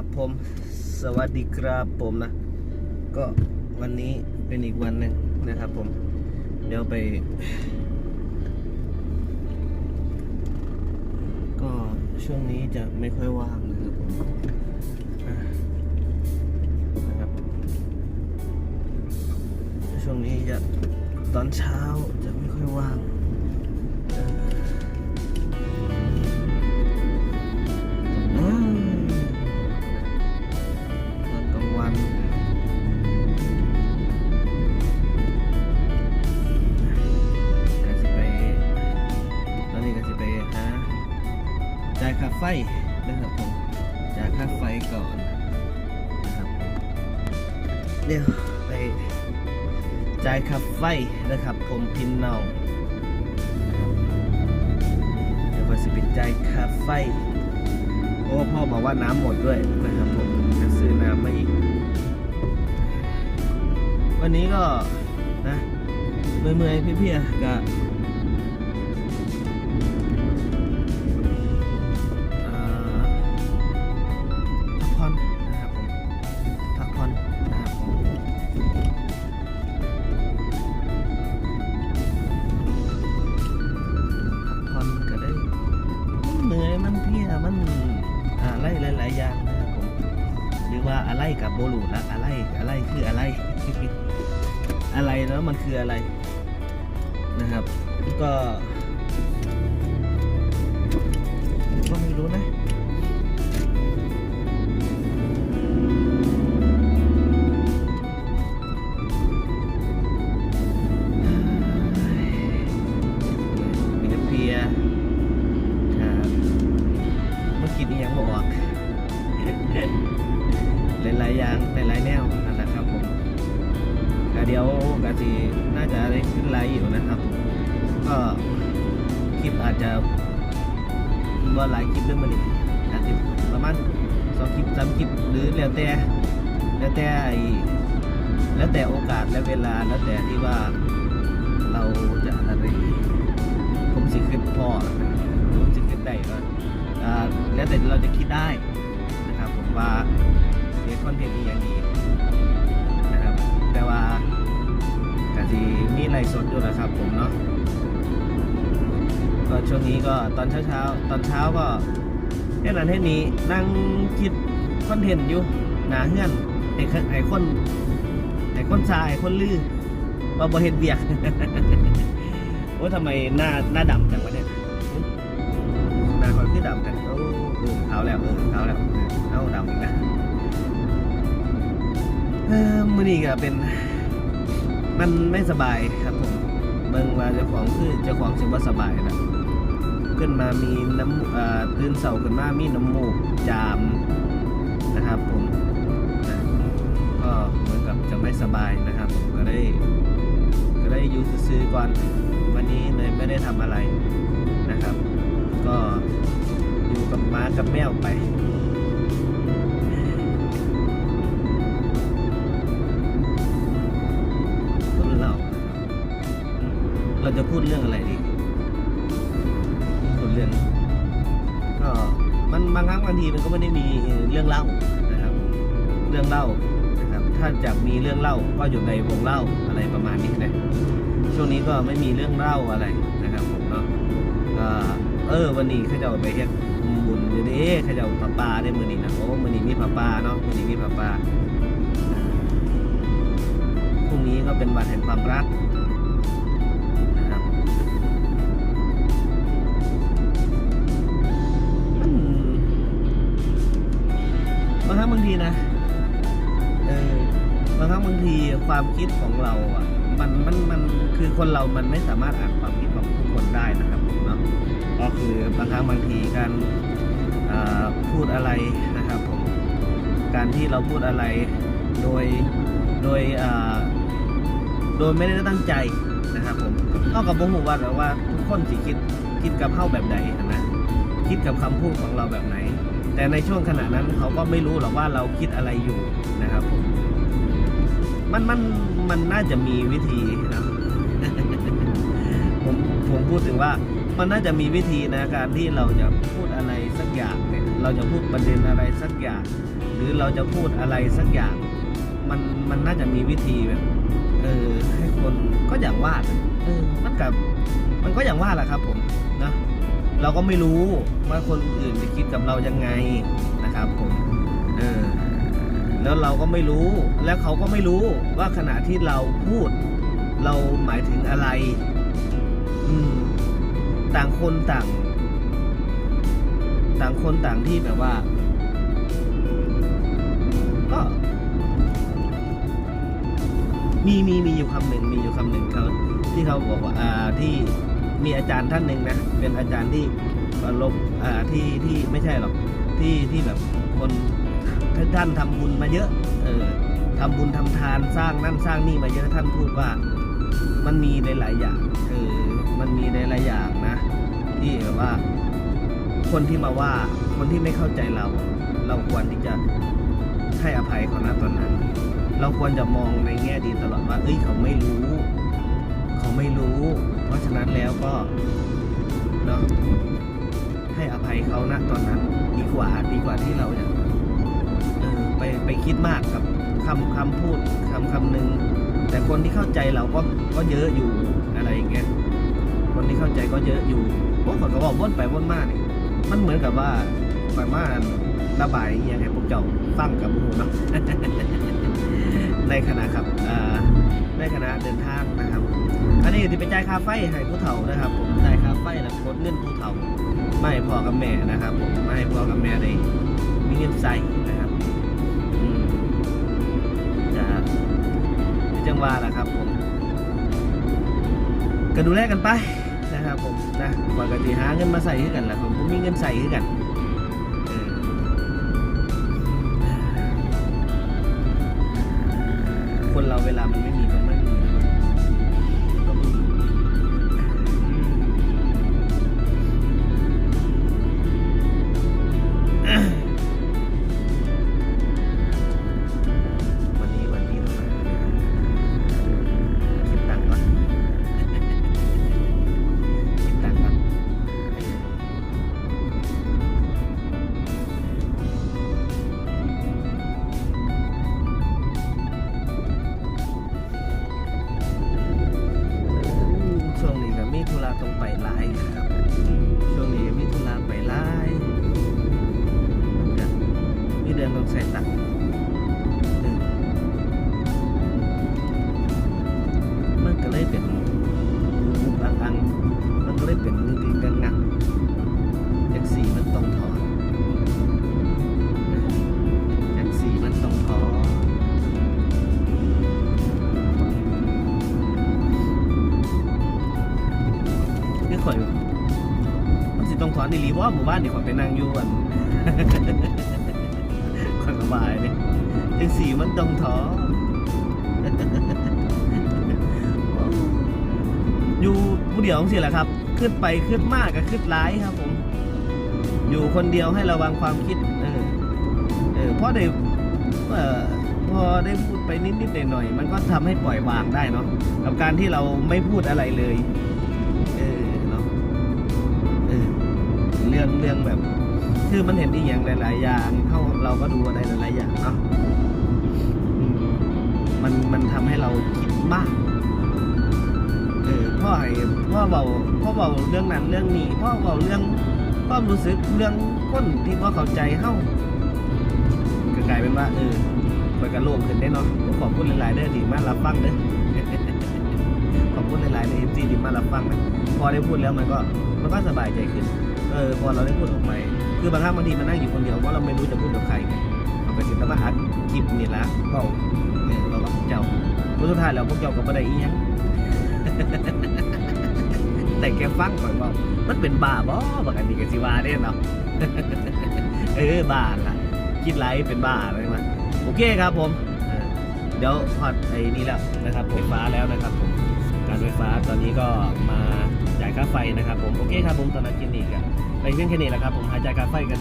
ครับผมสวัสดีครับผมนะ ก็วันนี้เป็นอีกวันหนึ่งนะครับผม เดี๋ยวไป ก็ช่วงนี้จะไม่ค่อยว่างนะครับผมนะครับช่วงนี้จะตอนเช้าจะไม่ค่อยว่าง ไฟนะครับผมจ่ายค่าไฟก่อนนะครับเดี๋ยวไปจ่ายค่าไฟนะครับ ผมพินเนานะครับเดี๋ยวก็สิไปจ่ายค่าไฟโอ้พ่อบอกว่าน้ำหมดด้วยนะครับผมจะซื้อน้ำมาอีก วันนี้ก็นะเมื่อยๆเพี่ๆก็ รือว่าอะไรกับโบลูละอะไรอะไรคืออะไร อะไรแล้วมันคืออะไรนะครับ ก็ก็ไม่รู้นะ ก็คลิปอาจจะว่าหลายคลิปเรื่องมันอีกอาจจะประมาณสองคลิปสามคลิปหรือแล้วแต่แล้วแต่ไอ้แล้วแต่โอกาสและเวลาแล้วแต่ที่ว่าเราจะอะไรผมสิขึ้นพ่อผมสิขึ้นได้ก็แล้วแต่เราจะคิดได้นะครับผมว่าเสียคอนเทนต์นี้อย่างดีนะครับแต่ว่ากะทีมีไลฟ์สดอยู่นะครับผมเนาะ ก็ช่วงนี้ก็ตอนเช้าเช้าตอนเช้าก็แค่นั้นแค่นี้นั่งคิดคอนเทนต์อยู่หนาเฮือนไอ้คนไอ้คนไอ้คนซาไอ้คนลือว่าบ่เห็นเบียกโอ้ทำไมหน้าหน้าดำจังวะเนี่ยหน้าคนคือดำกันโอ้เออขาวแล้วเออขาวแล้วเออเอ้าดำอีกแล้วเออมือนี้ก็เป็น มันไม่สบายครับผม เบิ่งว่าเจ้าของคือเจ้าของสิว่าสบายนะขึ้นมามีน้ำอ่อตื่นเสาขึ้นมามีน้ำมูกจามนะครับผมนะก็เหมือนกับจะไม่สบายนะครับก็ได้ก็ได้อยู่ซื้อก่อนวันนี้เลยไม่ได้ทำอะไรนะครับ ก็อยู่กับม้ากับแมวไป เราจะพูดเรื่องอะไรดีพูดเรื่องก็มันบางครั้งบางทีมันก็ไม่ได้มีเรื่องเล่านะครับ เรื่องเล่านะครับ ถ้าจะมีเรื่องเล่าก็อยู่ในวงเล่าอะไรประมาณนี้นะช่วงนี้ก็ไม่มีเรื่องเล่าอะไรนะครับผมเนาะก็เออวันนี้เขาจะไปเฮ็ดบุญอยู่นี่เขาจะเอาปลาปลาได้มือนี้นะโอ้มือนี้มีปลาปลาเนาะมือนี้มีปลาป่าพรุ่งนี้ก็เป็นวันแห่งความรัก บางครั้งบางทีนะเออบางครั้งบางทีความคิดของเราอะมันมันมันคือคนเรามันไม่สามารถอ่านความคิดของทุกคนได้นะครับผมเนาะก็คือบางครั้งบางทีการอ่าพูดอะไรนะครับผมการที่เราพูดอะไรโดยโดยอ่าโดยไม่ได้ตั้งใจนะครับผมเท่ากับผมว่าแบบว่าทุกคนสิคิดคิดกับเข้าแบบไหนนะคิดกับคำพูดของเราแบบไหน แต่ในช่วงขณะนั้นเขาก็ไม่รู้หรอกว่าเราคิดอะไรอยู่นะครับผมมันมันมันน่าจะมีวิธีนะผมผมพูดถึงว่ามันน่าจะมีวิธีนะการที่เราจะพูดอะไรสักอย่างเนี่ยเราเราจะพูดประเด็นอะไรสักอย่าง หรือเราจะพูดอะไรสักอย่าง มันมันน่าจะมีวิธีแบบเออให้คนก็อย่างว่าน่ะเออมันกับมันก็อย่างว่าแหละครับผมนะ เราก็ไม่รู้ว่าคนอื่นจะคิดกับเรายังไงนะครับผมเออแล้วเราก็ไม่รู้ แล้วเขาก็ไม่รู้ว่าขณะที่เราพูด เราหมายถึงอะไร อืม ต่างคนต่าง ต่างคนต่างที่แบบว่า ก็ มีมีมีอยู่คำหนึ่งมีอยู่คำหนึ่งเขาที่เขาบอกว่าอ่าที่ มีอาจารย์ท่านหนึ่งนะ เป็นอาจารย์ที่เคารพอ่าที่ที่ไม่ใช่หรอกที่ที่แบบคนท่านทำบุญมาเยอะเออทำบุญทำทานสร้างนั่นสร้างนี่มาเยอะท่านพูดว่ามันมีหลายๆอย่างเออมันมีหลายๆอย่างนะ ที่แบบว่า คนที่มาว่าคนที่ไม่เข้าใจเรา เราควรที่จะให้อภัยเขานะตอนนั้น เราควรจะมองในแง่ดีตลอดว่าเอ้ยเขาไม่รู้ เขาไม่รู้ เพราะฉะนั้นแล้วก็เนาะให้อภัยเขานะตอนนั้น ดีกว่าดีกว่าที่เราจะเออไปไปคิดมากกับคำคำพูดคำคำหนึ่งแต่คนที่เข้าใจเราก็ก็เยอะอยู่อะไรอย่างเงี้ยคนที่เข้าใจก็เยอะอยู่พวกเขาก็บอกว่นไปว่นมาเนี่ยมันเหมือนกับว่าหมายว่าระบายอย่างไงพวกเจ้าฟังกับหูเนาะในขณะครับในขณะเดินทางนะครับ อันนี้ที่ไปจ่ายค่าไฟให้ผู้เฒ่านะครับผมจ่ายค่าไฟแล้วกดเงินผู้เฒ่าไม่พอกับแม่นะครับผมไม่พอกับแม่ได้มีเงินใส่นะครับจะจังหวาแหละครับผมก็ดูแลกันไปนะครับผมนะปกติหาเงินมาใส่ให้กันแหละผมผมมีเงินใส่ให้กันคนเราเวลามันไม่ ต้องไปไล่นะครับ ช่วงนี้มิถุนาไปไล่มีเรื่องต้องใส่ตังค์ หลีว่าหมู่บ้านนี่ข่อยไปนั่งอยู่อันสบายนี่จังสีมันต้องถออยู่ผู้เดียวของสิแหละครับ ขึ้นไปขึ้นมากกับขึ้นร้ายครับผม อยู่คนเดียวให้ระวังความคิด เออเออเพราะได้เอ่อพอได้พูดไปนิดๆหน่อยๆมันก็ทำให้ปล่อยวางได้เนาะกับการที่เราไม่พูดอะไรเลย รื่องเรื่องแบบ คือมันเห็นอีกอย่างหลาย ๆ อย่างเท่าเราก็ดูอะไรหลาย ๆ อย่างเนาะอืมมันมันทำให้เราคิดมากเออพ่อไอ้พ่อเบาพ่อเบาเรื่องนั้นเรื่องนี้พ่อเบาเรื่องความรู้สึกเรื่องคนที่พ่อเข้าใจเฮ้าก็กลายเป็นว่าเออคอยกระโลงขึ้นได้เนาะขอบคุณหลาย ๆ เด้อที่มารับฟังเด้อขอบคุณหลาย ๆ ในเอฟซีที่มารับฟังนะพอได้พูดแล้วมันก็มันก็สบายใจขึ้น เออพอเราได้พูดออกไป คือบางครั้งบางทีมันนั่งอยู่คนเดียวเพราะเราไม่รู้จะพูดกับใครไงเราก็จิตมาอัดคลิปนี่ละเบาเนี่ยเราก็พวกเจ้าผลสุดท้ายแล้วพวกเจ้าก็ไม่ได้อีหยังแต่แกฟังก่อนว่ามันเป็นบ้าบ่บางอันนี้ก็สิว่าเด้เนาะเออบ้าล่ะคิดไรเป็นบ้าอะไรมาโอเคครับผม เดี๋ยวพอดไอ้นี่แล้วนะครับไฟฟ้าแล้วนะครับผมการไฟฟ้าตอนนี้ก็มาจ่ายค่าไฟนะครับผม โอเคครับผมตอนนั้นกินอีกอะ ไปเพียงแค่นี้แหละครับผมหายใจกายค่าไฟกัน